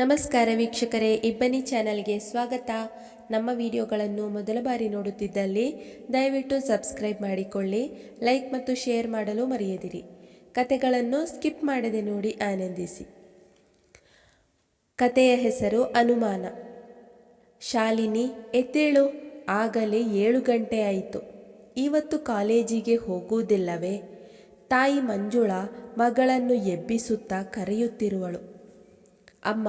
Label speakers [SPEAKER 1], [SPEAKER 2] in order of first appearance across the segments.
[SPEAKER 1] ನಮಸ್ಕಾರ ವೀಕ್ಷಕರೇ, ಇಬ್ಬನಿ ಚಾನಲ್ಗೆ ಸ್ವಾಗತ. ನಮ್ಮ ವಿಡಿಯೋಗಳನ್ನು ಮೊದಲ ಬಾರಿ ನೋಡುತ್ತಿದ್ದಲ್ಲಿ ದಯವಿಟ್ಟು ಸಬ್ಸ್ಕ್ರೈಬ್ ಮಾಡಿಕೊಳ್ಳಿ, ಲೈಕ್ ಮತ್ತು ಶೇರ್ ಮಾಡಲು ಮರೆಯದಿರಿ. ಕತೆಗಳನ್ನು ಸ್ಕಿಪ್ ಮಾಡದೆ ನೋಡಿ ಆನಂದಿಸಿ. ಕತೆಯ ಹೆಸರು ಅನುಮಾನ. ಶಾಲಿನಿ, ಎದ್ದೇಳು, ಆಗಲೇ ಏಳು ಗಂಟೆ ಆಯಿತು. ಇವತ್ತು ಕಾಲೇಜಿಗೆ ಹೋಗುವುದಿಲ್ಲವೇ? ತಾಯಿ ಮಂಜುಳಾ ಮಗಳನ್ನು ಎಬ್ಬಿಸುತ್ತಾ ಕರೆಯುತ್ತಿರುವಳು. ಅಮ್ಮ,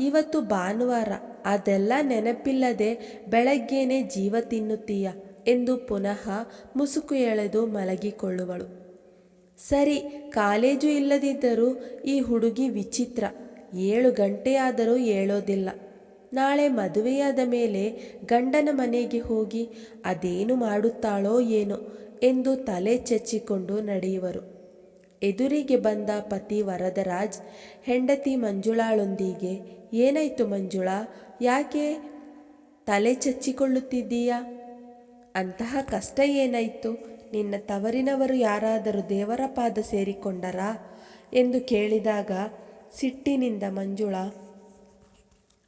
[SPEAKER 1] ಇವತ್ತು ಭಾನುವಾರ, ಅದೆಲ್ಲ ನೆನಪಿಲ್ಲದೆ ಬೆಳಗ್ಗೆನೆ ಜೀವ ತಿನ್ನುತ್ತೀಯ ಎಂದು ಪುನಃ ಮುಸುಕು ಎಳೆದು ಮಲಗಿಕೊಳ್ಳುವಳು. ಸರಿ, ಕಾಲೇಜು ಇಲ್ಲದಿದ್ದರೂ ಈ ಹುಡುಗಿ ವಿಚಿತ್ರ. ಏಳು ಗಂಟೆಯಾದರೂ ಏಳೋದಿಲ್ಲ ನಾಳೆ ಮದುವೆಯಾದ ಮೇಲೆ ಗಂಡನ ಮನೆಗೆ ಹೋಗಿ, ಅದೇನು ಮಾಡುತ್ತಾಳೋ ಏನೋ ಎಂದು ತಲೆ ಚಚ್ಚಿಕೊಂಡು ನಡೆಯುವರು. ಎದುರಿಗೆ ಬಂದ ಪತಿ ವರದರಾಜ್, ಹೆಂಡತಿ ಮಂಜುಳಾಳೊಂದಿಗೆ, ಏನಾಯ್ತು ಮಂಜುಳಾ, ಯಾಕೆ ತಲೆ ಚಚ್ಚಿಕೊಳ್ಳುತ್ತಿದ್ದೀಯಾ? ಅಂತಹ ಕಷ್ಟ ಏನಾಯಿತು? ನಿನ್ನ ತವರಿನವರು ಯಾರಾದರೂ ದೇವರ ಪಾದ ಸೇರಿಕೊಂಡರಾ? ಎಂದು ಕೇಳಿದಾಗ ಸಿಟ್ಟಿನಿಂದ ಮಂಜುಳಾ,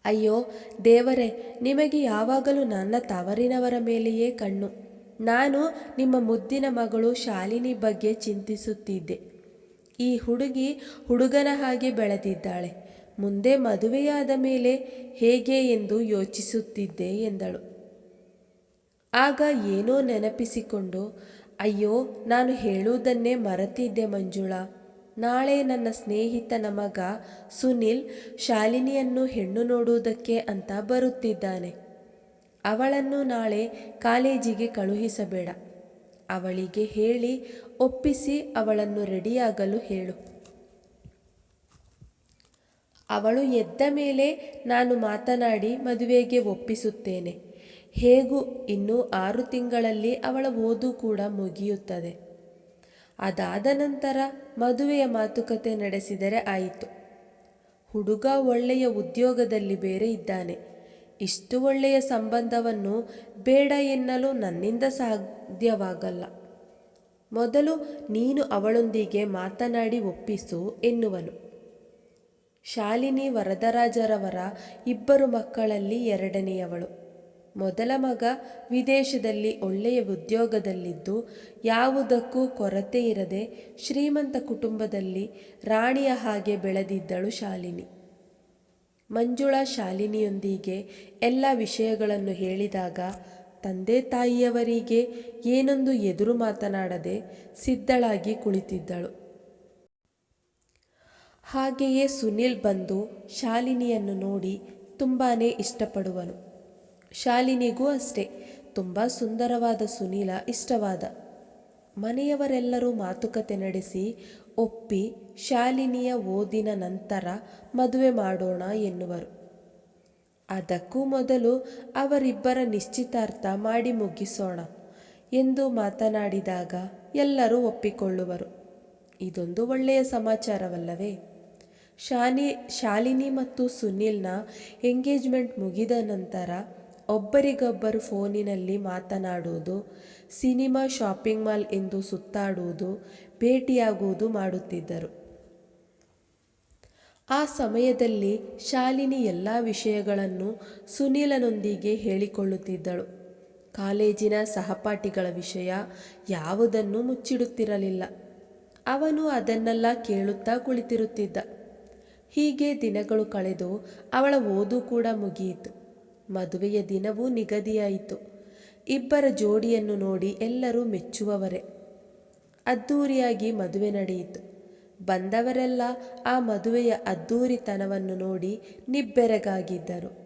[SPEAKER 1] ಅಯ್ಯೋ, ದೇವರೇ, ನಿಮಗೆ ಯಾವಾಗಲೂ ನನ್ನ ತವರಿನವರ ಮೇಲೆಯೇ ಕಣ್ಣು. ನಾನು ನಿಮ್ಮ ಮುದ್ದಿನ ಮಗಳು ಶಾಲಿನಿ ಬಗ್ಗೆ ಚಿಂತಿಸುತ್ತಿದ್ದೆ. ಈ ಹುಡುಗಿ ಹುಡುಗನ ಹಾಗೆ ಬೆಳೆದಿದ್ದಾಳೆ. ಮುಂದೆ ಮದುವೆಯಾದ ಮೇಲೆ ಹೇಗೆ ಎಂದು ಯೋಚಿಸುತ್ತಿದ್ದೆ ಎಂದಳು. ಆಗ ಏನೋ ನೆನಪಿಸಿಕೊಂಡು, ಅಯ್ಯೋ, ನಾನು ಹೇಳುವುದನ್ನೇ ಮರೆತಿದ್ದೆ ಮಂಜುಳಾ. ನಾಳೆ ನನ್ನ ಸ್ನೇಹಿತನ ಮಗ ಸುನಿಲ್ ಶಾಲಿನಿಯನ್ನು ಹೆಣ್ಣು ನೋಡುವುದಕ್ಕೆ ಅಂತ ಬರುತ್ತಿದ್ದಾನೆ. ಅವಳನ್ನು ನಾಳೆ ಕಾಲೇಜಿಗೆ ಕಳುಹಿಸಬೇಡ. ಅವಳಿಗೆ ಹೇಳಿ, ಒಪ್ಪಿಸಿ, ಅವಳನ್ನು ರೆಡಿಯಾಗಲು ಹೇಳು. ಅವಳು ಎದ್ದ ಮೇಲೆ ನಾನು ಮಾತನಾಡಿ ಮದುವೆಗೆ ಒಪ್ಪಿಸುತ್ತೇನೆ. ಹೇಗೂ ಇನ್ನು ಆರು ತಿಂಗಳಲ್ಲಿ ಅವಳ ಓದು ಕೂಡ ಮುಗಿಯುತ್ತದೆ. ಅದಾದ ನಂತರ ಮದುವೆಯ ಮಾತುಕತೆ ನಡೆಸಿದರೆ ಆಯಿತು. ಹುಡುಗ ಒಳ್ಳೆಯ ಉದ್ಯೋಗದಲ್ಲಿ ಬೇರೆ ಇದ್ದಾನೆ. ಇಷ್ಟು ಒಳ್ಳೆಯ ಸಂಬಂಧವನ್ನು ಬೇಡ ಎನ್ನಲು ನನ್ನಿಂದ ಸಾಧ್ಯವಾಗಲ್ಲ. ಮೊದಲು ನೀನು ಅವಳೊಂದಿಗೆ ಮಾತನಾಡಿ ಒಪ್ಪಿಸು ಎನ್ನುವನು. ಶಾಲಿನಿ ವರದರಾಜರವರ ಇಬ್ಬರು ಮಕ್ಕಳಲ್ಲಿ ಎರಡನೆಯವಳು. ಮೊದಲ ಮಗ ವಿದೇಶದಲ್ಲಿ ಒಳ್ಳೆಯ ಉದ್ಯೋಗದಲ್ಲಿದ್ದು, ಯಾವುದಕ್ಕೂ ಕೊರತೆ ಇರದೆ ಶ್ರೀಮಂತ ಕುಟುಂಬದಲ್ಲಿ ರಾಣಿಯ ಹಾಗೆ ಬೆಳೆದಿದ್ದಳು ಶಾಲಿನಿ. ಮಂಜುಳಾ ಶಾಲಿನಿಯೊಂದಿಗೆ ಎಲ್ಲ ವಿಷಯಗಳನ್ನು ಹೇಳಿದಾಗ, ತಂದೆ ತಾಯಿಯವರಿಗೆ ಏನೊಂದು ಎದುರು ಮಾತನಾಡದೆ ಸಿದ್ಧಳಾಗಿ ಕುಳಿತಿದ್ದಳು. ಹಾಗೆಯೇ ಸುನಿಲ್ ಬಂದು ಶಾಲಿನಿಯನ್ನು ನೋಡಿ ತುಂಬಾ ಇಷ್ಟಪಡುವನು. ಶಾಲಿನಿಗೂ ಅಷ್ಟೇ, ತುಂಬ ಸುಂದರವಾದ ಸುನೀಲ ಇಷ್ಟವಾದ. ಮನೆಯವರೆಲ್ಲರೂ ಮಾತುಕತೆ ನಡೆಸಿ ಒಪ್ಪಿ ಶಾಲಿನಿಯ ಓದಿನ ನಂತರ ಮದುವೆ ಮಾಡೋಣ ಎನ್ನುವರು. ಅದಕ್ಕೂ ಮೊದಲು ಅವರಿಬ್ಬರ ನಿಶ್ಚಿತಾರ್ಥ ಮಾಡಿ ಮುಗಿಸೋಣ ಎಂದು ಮಾತನಾಡಿದಾಗ ಎಲ್ಲರೂ ಒಪ್ಪಿಕೊಳ್ಳುವರು. ಇದೊಂದು ಒಳ್ಳೆಯ ಸಮಾಚಾರವಲ್ಲವೇ? ಶಾನಿ ಶಾಲಿನಿ ಮತ್ತು ಸುನಿಲ್ನ ಎಂಗೇಜ್ಮೆಂಟ್ ಮುಗಿದ ನಂತರ ಒಬ್ಬರಿಗೊಬ್ಬರು ಫೋನಿನಲ್ಲಿ ಮಾತನಾಡುವುದು, ಸಿನಿಮಾ ಶಾಪಿಂಗ್ ಮಾಲ್ ಎಂದು ಸುತ್ತಾಡುವುದು ಭೇಟಿಯಾಗುವುದು ಮಾಡುತ್ತಿದ್ದರು. ಆ ಸಮಯದಲ್ಲಿ ಶಾಲಿನಿ ಎಲ್ಲ ವಿಷಯಗಳನ್ನು ಸುನೀಲನೊಂದಿಗೆ ಹೇಳಿಕೊಳ್ಳುತ್ತಿದ್ದಳು. ಕಾಲೇಜಿನ ಸಹಪಾಠಿಗಳ ವಿಷಯ ಯಾವುದನ್ನು ಮುಚ್ಚಿಡುತ್ತಿರಲಿಲ್ಲ. ಅವನು ಅದನ್ನೆಲ್ಲ ಕೇಳುತ್ತಾ ಕುಳಿತಿರುತ್ತಿದ್ದ. ಹೀಗೆ ದಿನಗಳು ಕಳೆದು ಅವಳ ಓದು ಕೂಡ ಮುಗಿಯಿತು. ಮದುವೆಯ ದಿನವೂ ನಿಗದಿಯಾಯಿತು. ಇಬ್ಬರ ಜೋಡಿಯನ್ನು ನೋಡಿ ಎಲ್ಲರೂ ಮೆಚ್ಚುವವರೇ. ಅದ್ಧೂರಿಯಾಗಿ ಮದುವೆ ನಡೆಯಿತು. ಬಂದವರೆಲ್ಲ ಆ ಮದುವೆಯ ಅದ್ಧೂರಿತನವನ್ನು ನೋಡಿ ನಿಬ್ಬೆರಗಾಗಿದ್ದರು.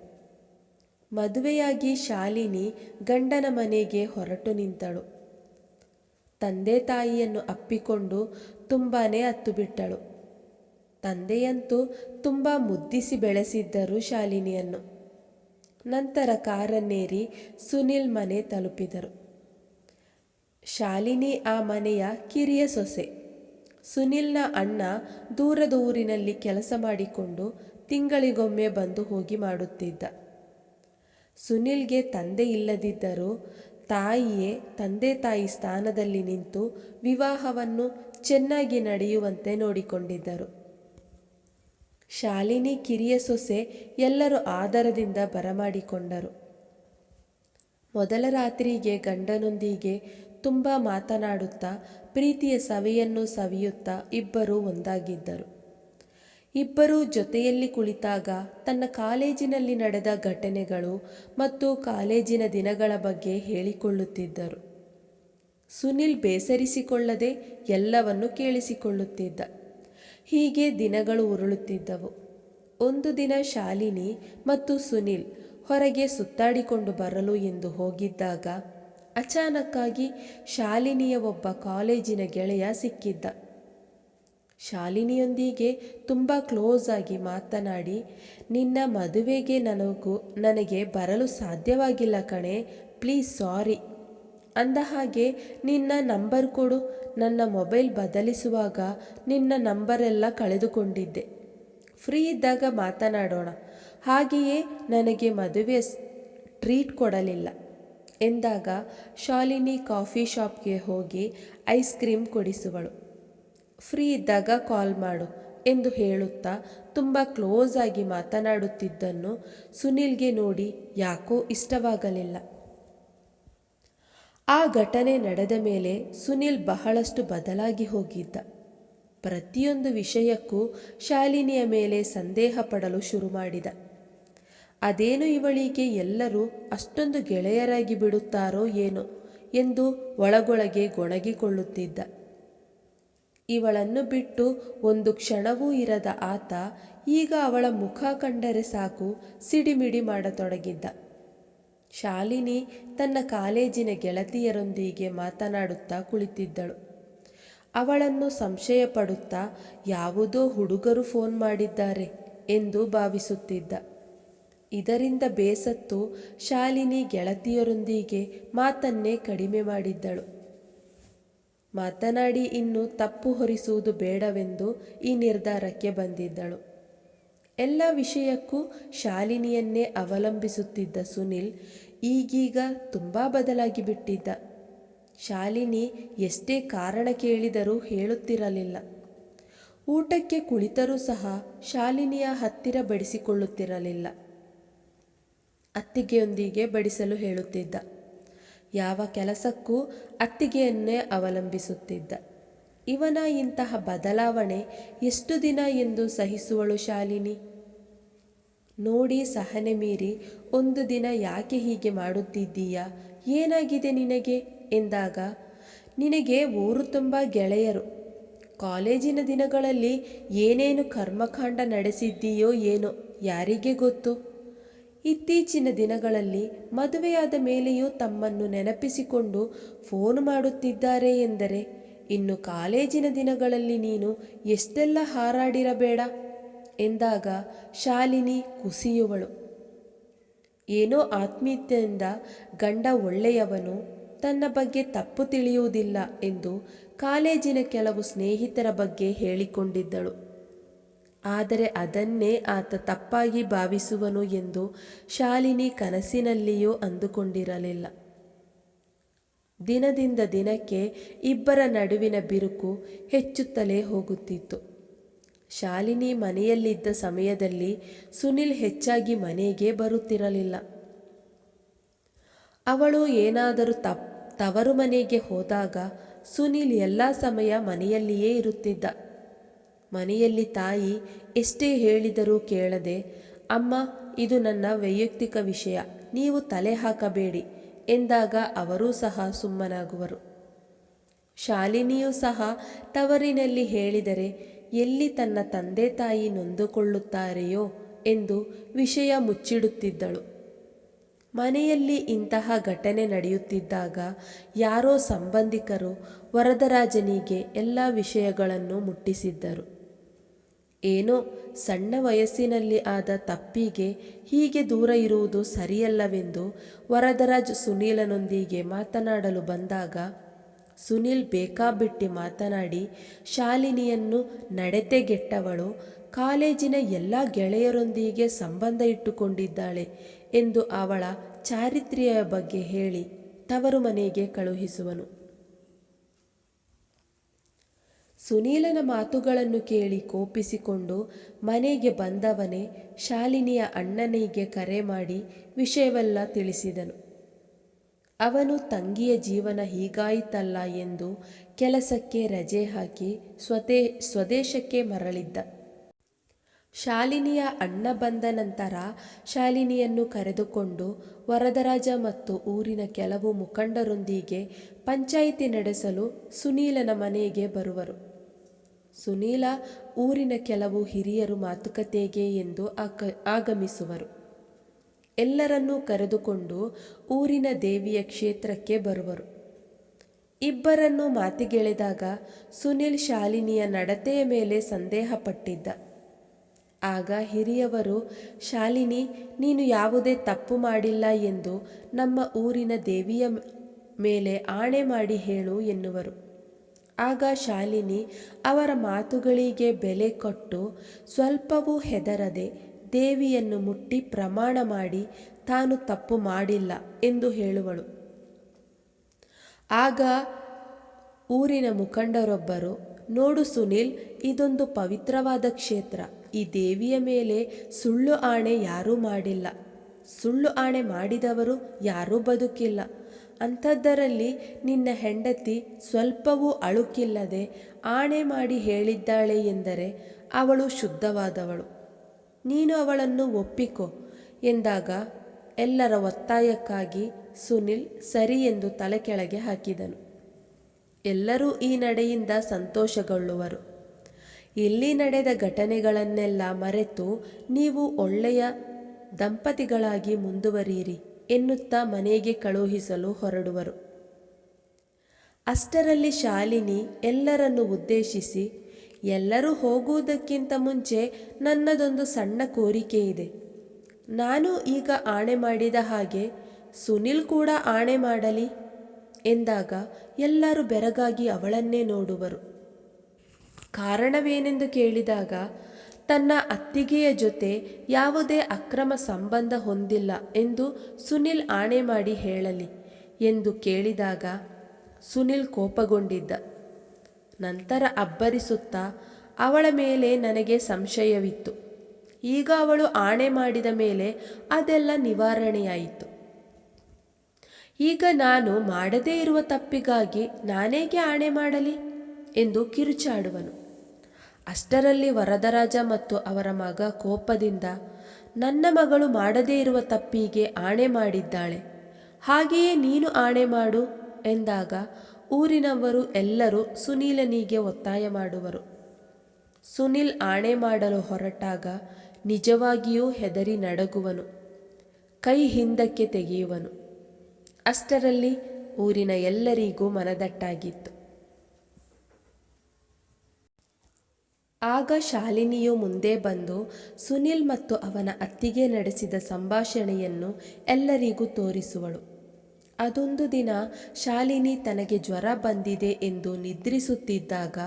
[SPEAKER 1] ಮದುವೆಯಾಗಿ ಶಾಲಿನಿ ಗಂಡನ ಮನೆಗೆ ಹೊರಟು ನಿಂತಳು. ತಂದೆ ತಾಯಿಯನ್ನು ಅಪ್ಪಿಕೊಂಡು ತುಂಬಾನೇ ಹತ್ತು ಬಿಟ್ಟಳು ತಂದೆಯಂತೂ ತುಂಬ ಮುದ್ದಿಸಿ ಬೆಳೆಸಿದ್ದರು ಶಾಲಿನಿಯನ್ನು. ನಂತರ ಕಾರನ್ನೇರಿ ಸುನಿಲ್ ಮನೆ ತಲುಪಿದರು. ಶಾಲಿನಿ ಆ ಮನೆಯ ಕಿರಿಯ ಸೊಸೆ. ಸುನಿಲ್ನ ಅಣ್ಣ ದೂರದ ಊರಿನಲ್ಲಿ ಕೆಲಸ ಮಾಡಿಕೊಂಡು ತಿಂಗಳಿಗೊಮ್ಮೆ ಬಂದು ಹೋಗಿ ಮಾಡುತ್ತಿದ್ದ. ಸುನಿಲ್ಗೆ ತಂದೆ ಇಲ್ಲದಿದ್ದರೂ ತಾಯಿಯೇ ತಂದೆ ತಾಯಿ ಸ್ಥಾನದಲ್ಲಿ ನಿಂತು ವಿವಾಹವನ್ನು ಚೆನ್ನಾಗಿ ನಡೆಯುವಂತೆ ನೋಡಿಕೊಂಡಿದ್ದರು. ಶಾಲಿನಿ ಕಿರಿಯ ಸೊಸೆ ಎಲ್ಲರೂ ಆದರದಿಂದ ಬರಮಾಡಿಕೊಂಡರು. ಮೊದಲ ರಾತ್ರಿಗೆ ಗಂಡನೊಂದಿಗೆ ತುಂಬ ಮಾತನಾಡುತ್ತಾ ಪ್ರೀತಿಯ ಸವಿಯನ್ನು ಸವಿಯುತ್ತಾ ಇಬ್ಬರೂ ಒಂದಾಗಿದ್ದರು. ಇಬ್ಬರೂ ಜೊತೆಯಲ್ಲಿ ಕುಳಿತಾಗ ತನ್ನ ಕಾಲೇಜಿನಲ್ಲಿ ನಡೆದ ಘಟನೆಗಳು ಮತ್ತು ಕಾಲೇಜಿನ ದಿನಗಳ ಬಗ್ಗೆ ಹೇಳಿಕೊಳ್ಳುತ್ತಿದ್ದರು. ಸುನಿಲ್ ಬೇಸರಿಸಿಕೊಳ್ಳದೆ ಎಲ್ಲವನ್ನು ಕೇಳಿಸಿಕೊಳ್ಳುತ್ತಿದ್ದ. ಹೀಗೆ ದಿನಗಳು ಉರುಳುತ್ತಿದ್ದವು. ಒಂದು ದಿನ ಶಾಲಿನಿ ಮತ್ತು ಸುನಿಲ್ ಹೊರಗೆ ಸುತ್ತಾಡಿಕೊಂಡು ಬರಲು ಎಂದು ಹೋಗಿದ್ದಾಗ ಅಚಾನಕ್ಕಾಗಿ ಶಾಲಿನಿಯ ಒಬ್ಬ ಕಾಲೇಜಿನ ಗೆಳೆಯ ಸಿಕ್ಕಿದ್ದ. ಶಾಲಿನಿಯೊಂದಿಗೆ ತುಂಬ ಕ್ಲೋಸ್ ಆಗಿ ಮಾತನಾಡಿ, ನಿನ್ನ ಮದುವೆಗೆ ನನಗೂ, ನನಗೆ ಬರಲು ಸಾಧ್ಯವಾಗಿಲ್ಲ ಕಣೆ, ಪ್ಲೀಸ್ ಸಾರಿ. ಅಂದ ಹಾಗೆ ನಿನ್ನ ನಂಬರ್ ಕೊಡು. ನನ್ನ ಮೊಬೈಲ್ ಬದಲಿಸುವಾಗ ನಿನ್ನ ನಂಬರೆಲ್ಲ ಕಳೆದುಕೊಂಡಿದ್ದೆ. ಫ್ರೀ ಇದ್ದಾಗ ಮಾತನಾಡೋಣ. ಹಾಗೆಯೇ ನನಗೆ ಮದುವೆ ಟ್ರೀಟ್ ಕೊಡಲಿಲ್ಲ. ಎಂದಾಗ ಶಾಲಿನಿ ಕಾಫಿ ಶಾಪ್ಗೆ ಹೋಗಿ ಐಸ್ ಕ್ರೀಮ್ ಕೊಡಿಸುವಳು. ಫ್ರೀ ಇದ್ದಾಗ ಕಾಲ್ ಮಾಡು ಎಂದು ಹೇಳುತ್ತಾ ತುಂಬ ಕ್ಲೋಸ್ ಆಗಿ ಮಾತನಾಡುತ್ತಿದ್ದನ್ನು ಸುನಿಲ್ಗೆ ನೋಡಿ ಯಾಕೋ ಇಷ್ಟವಾಗಲಿಲ್ಲ. ಆ ಘಟನೆ ನಡೆದ ಮೇಲೆ ಸುನಿಲ್ ಬಹಳಷ್ಟು ಬದಲಾಗಿ ಹೋಗಿದ್ದ. ಪ್ರತಿಯೊಂದು ವಿಷಯಕ್ಕೂ ಶಾಲಿನಿಯ ಮೇಲೆ ಸಂದೇಹ ಪಡಲು ಶುರು ಮಾಡಿದ. ಅದೇನು ಇವಳಿಗೆ ಎಲ್ಲರೂ ಅಷ್ಟೊಂದು ಗೆಳೆಯರಾಗಿ ಬಿಡುತ್ತಾರೋ ಏನೋ ಎಂದು ಒಳಗೊಳಗೆ ಗೊಣಗಿಕೊಳ್ಳುತ್ತಿದ್ದ. ಇವಳನ್ನು ಬಿಟ್ಟು ಒಂದು ಕ್ಷಣವೂ ಇರದ ಆತ ಈಗ ಅವಳ ಮುಖ ಕಂಡರೆ ಸಾಕು ಸಿಡಿಮಿಡಿ ಮಾಡತೊಡಗಿದ್ದ. ಶಾಲಿನಿ ತನ್ನ ಕಾಲೇಜಿನ ಗೆಳತಿಯರೊಂದಿಗೆ ಮಾತನಾಡುತ್ತಾ ಕುಳಿತಿದ್ದಳು. ಅವಳನ್ನು ಸಂಶಯ ಪಡುತ್ತಾ ಯಾವುದೋ ಹುಡುಗರು ಫೋನ್ ಮಾಡಿದ್ದಾರೆ ಎಂದು ಭಾವಿಸುತ್ತಿದ್ದ. ಇದರಿಂದ ಬೇಸತ್ತು ಶಾಲಿನಿ ಗೆಳತಿಯರೊಂದಿಗೆ ಮಾತನ್ನೇ ಕಡಿಮೆ ಮಾಡಿದ್ದಳು. ಮಾತನಾಡಿ ಇನ್ನು ತಪ್ಪು ಹೊರಿಸುವುದು ಬೇಡವೆಂದು ಈ ನಿರ್ಧಾರಕ್ಕೆ ಬಂದಿದ್ದಳು. ಎಲ್ಲ ವಿಷಯಕ್ಕೂ ಶಾಲಿನಿಯನ್ನೇ ಅವಲಂಬಿಸುತ್ತಿದ್ದ ಸುನಿಲ್ ಈಗೀಗ ತುಂಬ ಬದಲಾಗಿ ಬಿಟ್ಟಿದ್ದ. ಶಾಲಿನಿ ಎಷ್ಟೇ ಕಾರಣ ಕೇಳಿದರೂ ಹೇಳುತ್ತಿರಲಿಲ್ಲ. ಊಟಕ್ಕೆ ಕುಳಿತರೂ ಸಹ ಶಾಲಿನಿಯ ಹತ್ತಿರ ಬಡಿಸಿಕೊಳ್ಳುತ್ತಿರಲಿಲ್ಲ. ಅತ್ತಿಗೆಯೊಂದಿಗೆ ಬಡಿಸಲು ಹೇಳುತ್ತಿದ್ದ. ಯಾವ ಕೆಲಸಕ್ಕೂ ಅತ್ತಿಗೆಯನ್ನೇ ಅವಲಂಬಿಸುತ್ತಿದ್ದ. ಇವನ ಇಂತಹ ಬದಲಾವಣೆ ಎಷ್ಟು ದಿನ ಎಂದು ಸಹಿಸುವಳು ಶಾಲಿನಿ? ನೋಡಿ ಸಹನೆ ಮೀರಿ ಒಂದು ದಿನ ಯಾಕೆ ಹೀಗೆ ಮಾಡುತ್ತಿದ್ದೀಯಾ? ಏನಾಗಿದೆ ನಿನಗೆ? ಎಂದಾಗ, ನಿನಗೆ ಊರು ತುಂಬ ಗೆಳೆಯರು. ಕಾಲೇಜಿನ ದಿನಗಳಲ್ಲಿ ಏನೇನು ಕರ್ಮಕಾಂಡ ನಡೆಸಿದ್ದೀಯೋ ಏನೋ ಯಾರಿಗೆ ಗೊತ್ತು? ಇತ್ತೀಚಿನ ದಿನಗಳಲ್ಲಿ ಮದುವೆಯಾದ ಮೇಲೆಯೂ ತಮ್ಮನ್ನು ನೆನಪಿಸಿಕೊಂಡು ಫೋನ್ ಮಾಡುತ್ತಿದ್ದಾರೆ ಎಂದರೆ, ಇನ್ನು ಕಾಲೇಜಿನ ದಿನಗಳಲ್ಲಿ ನೀನು ಎಷ್ಟೆಲ್ಲ ಹಾರಾಡಿರಬೇಡ ಎಂದಾಗ ಶಾಲಿನಿ ಕುಸಿಯುವಳು. ಏನೋ ಆತ್ಮೀಯತೆಯಿಂದ ಗಂಡ ಒಳ್ಳೆಯವನು, ತನ್ನ ಬಗ್ಗೆ ತಪ್ಪು ತಿಳಿಯುವುದಿಲ್ಲ ಎಂದು ಕಾಲೇಜಿನ ಕೆಲವು ಸ್ನೇಹಿತರ ಬಗ್ಗೆ ಹೇಳಿಕೊಂಡಿದ್ದಳು. ಆದರೆ ಅದನ್ನೇ ಆತ ತಪ್ಪಾಗಿ ಭಾವಿಸುವನು ಎಂದು ಶಾಲಿನಿ ಕನಸಿನಲ್ಲಿಯೂ ಅಂದುಕೊಂಡಿರಲಿಲ್ಲ. ದಿನದಿಂದ ದಿನಕ್ಕೆ ಇಬ್ಬರ ನಡುವಿನ ಬಿರುಕು ಹೆಚ್ಚುತ್ತಲೇ ಹೋಗುತ್ತಿತ್ತು. ಶಾಲಿನಿ ಮನೆಯಲ್ಲಿದ್ದ ಸಮಯದಲ್ಲಿ ಸುನಿಲ್ ಹೆಚ್ಚಾಗಿ ಮನೆಗೆ ಬರುತ್ತಿರಲಿಲ್ಲ. ಅವಳು ಏನಾದರೂ ತಪ್, ತವರು ಮನೆಗೆ ಹೋದಾಗ ಸುನಿಲ್ ಎಲ್ಲ ಸಮಯ ಮನೆಯಲ್ಲಿಯೇ ಇರುತ್ತಿದ್ದ. ಮನೆಯಲ್ಲಿ ತಾಯಿ ಎಷ್ಟೇ ಹೇಳಿದರೂ ಕೇಳದೆ, ಅಮ್ಮ, ಇದು ನನ್ನ ವೈಯಕ್ತಿಕ ವಿಷಯ, ನೀವು ತಲೆ ಹಾಕಬೇಡಿ ಎಂದಾಗ ಅವರೂ ಸಹ ಸುಮ್ಮನಾಗುವರು. ಶಾಲಿನಿಯೂ ಸಹ ತವರಿನಲ್ಲಿ ಹೇಳಿದರೆ, ಎಲ್ಲಿ ತನ್ನ ತಂದೆ ತಾಯಿ ನೊಂದುಕೊಳ್ಳುತ್ತಾರೆಯೋ ಎಂದು ವಿಷಯ ಮುಚ್ಚಿಡುತ್ತಿದ್ದಳು. ಮನೆಯಲ್ಲಿ ಇಂತಹ ಘಟನೆ ನಡೆಯುತ್ತಿದ್ದಾಗ ಯಾರೋ ಸಂಬಂಧಿಕರು ವರದರಾಜನಿಗೆ ಎಲ್ಲ ವಿಷಯಗಳನ್ನು ಮುಟ್ಟಿಸಿದ್ದರು. ಏನೋ ಸಣ್ಣ ವಯಸ್ಸಿನಲ್ಲಿ ಆದ ತಪ್ಪಿಗೆ ಹೀಗೆ ದೂರ ಇರುವುದು ಸರಿಯಲ್ಲವೆಂದು ವರದರಾಜ್ ಸುನೀಲನೊಂದಿಗೆ ಮಾತನಾಡಲು ಬಂದಾಗ ಸುನೀಲ್ ಬೇಕಾಬಿಟ್ಟಿ ಮಾತನಾಡಿ, ಶಾಲಿನಿಯನ್ನು ನಡೆತೆಗೆಟ್ಟವಳು, ಕಾಲೇಜಿನ ಎಲ್ಲ ಗೆಳೆಯರೊಂದಿಗೆ ಸಂಬಂಧ ಇಟ್ಟುಕೊಂಡಿದ್ದಾಳೆ ಎಂದು ಅವಳ ಚಾರಿತ್ರ್ಯ ಬಗ್ಗೆ ಹೇಳಿ ತವರು ಮನೆಗೆ ಕಳುಹಿಸುವನು. ಸುನೀಲನ ಮಾತುಗಳನ್ನು ಕೇಳಿ ಕೋಪಿಸಿಕೊಂಡು ಮನೆಗೆ ಬಂದವನೇ ಶಾಲಿನಿಯ ಅಣ್ಣನಿಗೆ ಕರೆ ಮಾಡಿ ವಿಷಯವೆಲ್ಲ ತಿಳಿಸಿದನು. ಅವನು ತಂಗಿಯ ಜೀವನ ಹೀಗಾಯಿತಲ್ಲ ಎಂದು ಕೆಲಸಕ್ಕೆ ರಜೆ ಹಾಕಿ ಸ್ವತೇ, ಸ್ವದೇಶಕ್ಕೆ ಮರಳಿದ್ದ. ಶಾಲಿನಿಯ ಅಣ್ಣ ಬಂದ ನಂತರ ಶಾಲಿನಿಯನ್ನು ಕರೆದುಕೊಂಡು ವರದರಾಜ ಮತ್ತು ಊರಿನ ಕೆಲವು ಮುಖಂಡರೊಂದಿಗೆ ಪಂಚಾಯಿತಿ ನಡೆಸಲು ಸುನೀಲನ ಮನೆಗೆ ಬರುವರು. ಸುನೀಲ, ಊರಿನ ಕೆಲವು ಹಿರಿಯರು ಮಾತುಕತೆಗೆ ಎಂದು ಆಗಮಿಸುವರು. ಎಲ್ಲರನ್ನೂ ಕರೆದುಕೊಂಡು ಊರಿನ ದೇವಿಯ ಕ್ಷೇತ್ರಕ್ಕೆ ಬರುವರು. ಇಬ್ಬರನ್ನು ಮಾತಿಗೆಳೆದಾಗ ಸುನಿಲ್ ಶಾಲಿನಿಯ ನಡತೆಯ ಮೇಲೆ ಸಂದೇಹಪಟ್ಟಿದ್ದ. ಆಗ ಹಿರಿಯವರು, ಶಾಲಿನಿ, ನೀನು ಯಾವುದೇ ತಪ್ಪು ಮಾಡಿಲ್ಲ ಎಂದು ನಮ್ಮ ಊರಿನ ದೇವಿಯ ಮೇಲೆ ಆಣೆ ಮಾಡಿ ಹೇಳು ಎನ್ನುವರು. ಆಗ ಶಾಲಿನಿ ಅವರ ಮಾತುಗಳಿಗೆ ಬೆಲೆ ಕೊಟ್ಟು ಸ್ವಲ್ಪವೂ ಹೆದರದೆ ದೇವಿಯನ್ನು ಮುಟ್ಟಿ ಪ್ರಮಾಣ ಮಾಡಿ ತಾನು ತಪ್ಪು ಮಾಡಿಲ್ಲ ಎಂದು ಹೇಳುವಳು. ಆಗ ಊರಿನ ಮುಖಂಡರೊಬ್ಬರು, ನೋಡು ಸುನಿಲ್, ಇದೊಂದು ಪವಿತ್ರವಾದ ಕ್ಷೇತ್ರ. ಈ ದೇವಿಯ ಮೇಲೆ ಸುಳ್ಳು ಆಣೆ ಯಾರೂ ಮಾಡಿಲ್ಲ. ಸುಳ್ಳು ಆಣೆ ಮಾಡಿದವರು ಯಾರೂ ಬದುಕಿಲ್ಲ. ಅಂಥದ್ದರಲ್ಲಿ ನಿನ್ನ ಹೆಂಡತಿ ಸ್ವಲ್ಪವೂ ಅಳುಕಿಲ್ಲದೆ ಆಣೆ ಮಾಡಿ ಹೇಳಿದ್ದಾಳೆ ಎಂದರೆ ಅವಳು ಶುದ್ಧವಾದವಳು. ನೀನು ಅವಳನ್ನು ಒಪ್ಪಿಕೊ ಎಂದಾಗ ಎಲ್ಲರ ಒತ್ತಾಯಕ್ಕಾಗಿ ಸುನಿಲ್ ಸರಿ ಎಂದು ತಲೆ ಕೆಳಗೆ ಹಾಕಿದನು. ಎಲ್ಲರೂ ಈ ನಡೆಯಿಂದ ಸಂತೋಷಗೊಳ್ಳುವರು. ಇಲ್ಲಿ ನಡೆದ ಘಟನೆಗಳನ್ನೆಲ್ಲ ಮರೆತು ನೀವು ಒಳ್ಳೆಯ ದಂಪತಿಗಳಾಗಿ ಮುಂದುವರಿಯಿರಿ. ಎನ್ನುತ್ತಾ ಮನೆಗೆ ಕಳುಹಿಸಲು ಹೊರಡುವರು. ಅಷ್ಟರಲ್ಲಿ ಶಾಲಿನಿ ಎಲ್ಲರನ್ನು ಉದ್ದೇಶಿಸಿ, ಎಲ್ಲರೂ ಹೋಗುವುದಕ್ಕಿಂತ ಮುಂಚೆ ನನ್ನದೊಂದು ಸಣ್ಣ ಕೋರಿಕೆ ಇದೆ. ನಾನು ಈಗ ಆಣೆ ಮಾಡಿದ ಹಾಗೆ ಸುನಿಲ್ ಕೂಡ ಆಣೆ ಮಾಡಲಿ ಎಂದಾಗ ಎಲ್ಲರೂ ಬೆರಗಾಗಿ ಅವಳನ್ನೇ ನೋಡುವರು. ಕಾರಣವೇನೆಂದು ಕೇಳಿದಾಗ ತನ್ನ ಅತ್ತಿಗೆಯ ಜೊತೆ ಯಾವುದೇ ಅಕ್ರಮ ಸಂಬಂಧ ಹೊಂದಿಲ್ಲ ಎಂದು ಸುನಿಲ್ ಆಣೆ ಮಾಡಿ ಹೇಳಲಿ ಎಂದು ಕೇಳಿದಾಗ ಸುನಿಲ್ ಕೋಪಗೊಂಡಿದ್ದ. ನಂತರ ಅಬ್ಬರಿಸುತ್ತಾ, ಅವಳ ಮೇಲೆ ನನಗೆ ಸಂಶಯವಿತ್ತು. ಈಗ ಅವಳು ಆಣೆ ಮಾಡಿದ ಮೇಲೆ ಅದೆಲ್ಲ ನಿವಾರಣೆಯಾಯಿತು. ಈಗ ನಾನು ಮಾಡದೇ ಇರುವ ತಪ್ಪಿಗಾಗಿ ನಾನೇಕೆ ಆಣೆ ಮಾಡಲಿ? ಎಂದು ಕಿರುಚಾಡುವನು. ಅಷ್ಟರಲ್ಲಿ ವರದರಾಜ ಮತ್ತು ಅವರ ಮಗ ಕೋಪದಿಂದ, ನನ್ನ ಮಗಳು ಮಾಡದೇ ಇರುವ ತಪ್ಪಿಗೆ ಆಣೆ ಮಾಡಿದ್ದಾಳೆ. ಹಾಗೆಯೇ ನೀನು ಆಣೆ ಮಾಡು ಎಂದಾಗ ಊರಿನವರು ಎಲ್ಲರೂ ಸುನೀಲನಿಗೆ ಒತ್ತಾಯ ಮಾಡುವರು. ಸುನಿಲ್ ಆಣೆ ಮಾಡಲು ಹೊರಟಾಗ ನಿಜವಾಗಿಯೂ ಹೆದರಿ ನಡಗುವನು, ಕೈ ಹಿಂದಕ್ಕೆ ತೆಗೆಯುವನು. ಅಷ್ಟರಲ್ಲಿ ಊರಿನ ಎಲ್ಲರಿಗೂ ಮನದಟ್ಟಾಗಿತ್ತು. ಆಗ ಶಾಲಿನಿಯು ಮುಂದೆ ಬಂದು ಸುನಿಲ್ ಮತ್ತು ಅವನ ಅತ್ತಿಗೆ ನಡೆಸಿದ ಸಂಭಾಷಣೆಯನ್ನು ಎಲ್ಲರಿಗೂ ತೋರಿಸುವಳು. ಅದೊಂದು ದಿನ ಶಾಲಿನಿ ತನಗೆ ಜ್ವರ ಬಂದಿದೆ ಎಂದು ನಿದ್ರಿಸುತ್ತಿದ್ದಾಗ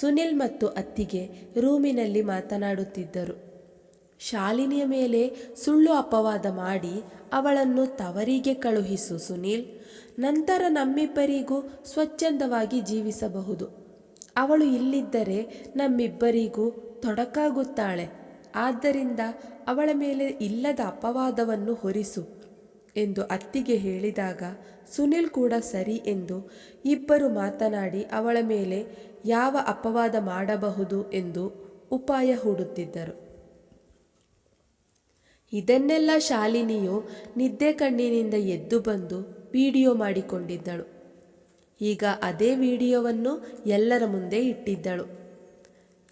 [SPEAKER 1] ಸುನಿಲ್ ಮತ್ತು ಅತ್ತಿಗೆ ರೂಮಿನಲ್ಲಿ ಮಾತನಾಡುತ್ತಿದ್ದರು. ಶಾಲಿನಿಯ ಮೇಲೆ ಸುಳ್ಳು ಅಪವಾದ ಮಾಡಿ ಅವಳನ್ನು ತವರಿಗೆ ಕಳುಹಿಸು ಸುನೀಲ್. ನಂತರ ನಮ್ಮಿಬ್ಬರಿಗೂ ಸ್ವಚ್ಛಂದವಾಗಿ ಜೀವಿಸಬಹುದು. ಅವಳು ಇಲ್ಲಿದ್ದರೆ ನಮ್ಮಿಬ್ಬರಿಗೂ ತೊಡಕಾಗುತ್ತಾಳೆ. ಆದ್ದರಿಂದ ಅವಳ ಮೇಲೆ ಇಲ್ಲದ ಅಪವಾದವನ್ನು ಹೊರಿಸು ಎಂದು ಅತ್ತಿಗೆ ಹೇಳಿದಾಗ ಸುನಿಲ್ ಕೂಡ ಸರಿ ಎಂದು ಇಬ್ಬರು ಮಾತನಾಡಿ ಅವಳ ಮೇಲೆ ಯಾವ ಅಪವಾದ ಮಾಡಬಹುದು ಎಂದು ಉಪಾಯ ಹೂಡುತ್ತಿದ್ದರು. ಇದನ್ನೆಲ್ಲ ಶಾಲಿನಿಯು ನಿದ್ದೆ ಕಣ್ಣಿನಿಂದ ಎದ್ದು ಬಂದು ವಿಡಿಯೋ ಮಾಡಿಕೊಂಡಿದ್ದಳು. ಈಗ ಅದೇ ವಿಡಿಯೋವನ್ನು ಎಲ್ಲರ ಮುಂದೆ ಇಟ್ಟಿದ್ದಳು.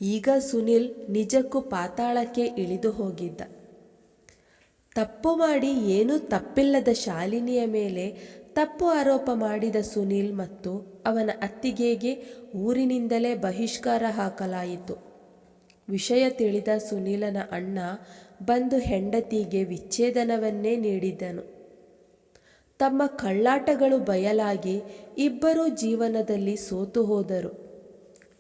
[SPEAKER 1] ಈಗ ಸುನಿಲ್ ನಿಜಕ್ಕೂ ಪಾತಾಳಕ್ಕೆ ಇಳಿದು ಹೋಗಿದ್ದ. ತಪ್ಪು ಮಾಡಿ ಏನೂ ತಪ್ಪಿಲ್ಲದ ಶಾಲಿನಿಯ ಮೇಲೆ ತಪ್ಪು ಆರೋಪ ಮಾಡಿದ ಸುನಿಲ್ ಮತ್ತು ಅವನ ಅತ್ತಿಗೆಗೆ ಊರಿನಿಂದಲೇ ಬಹಿಷ್ಕಾರ ಹಾಕಲಾಯಿತು. ವಿಷಯ ತಿಳಿದ ಸುನಿಲನ ಅಣ್ಣ ಬಂದು ಹೆಂಡತಿಗೆ ವಿಚ್ಛೇದನವನ್ನೇ ನೀಡಿದ್ದನು. ತಮ್ಮ ಕಳ್ಳಾಟಗಳು ಬಯಲಾಗಿ ಇಬ್ಬರೂ ಜೀವನದಲ್ಲಿ ಸೋತು ಹೋದರು.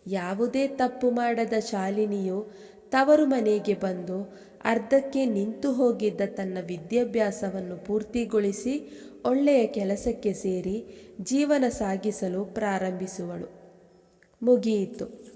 [SPEAKER 1] ಯಾವುದೇ ತಪ್ಪು ಮಾಡದ ಶಾಲಿನಿಯು ತವರು ಮನೆಗೆ ಬಂದು ಅರ್ಧಕ್ಕೆ ನಿಂತು ಹೋಗಿದ್ದ ತನ್ನ ವಿದ್ಯಾಭ್ಯಾಸವನ್ನು ಪೂರ್ತಿಗೊಳಿಸಿ ಒಳ್ಳೆಯ ಕೆಲಸಕ್ಕೆ ಸೇರಿ ಜೀವನ ಸಾಗಿಸಲು ಪ್ರಾರಂಭಿಸುವಳು. ಮುಗಿಯಿತು.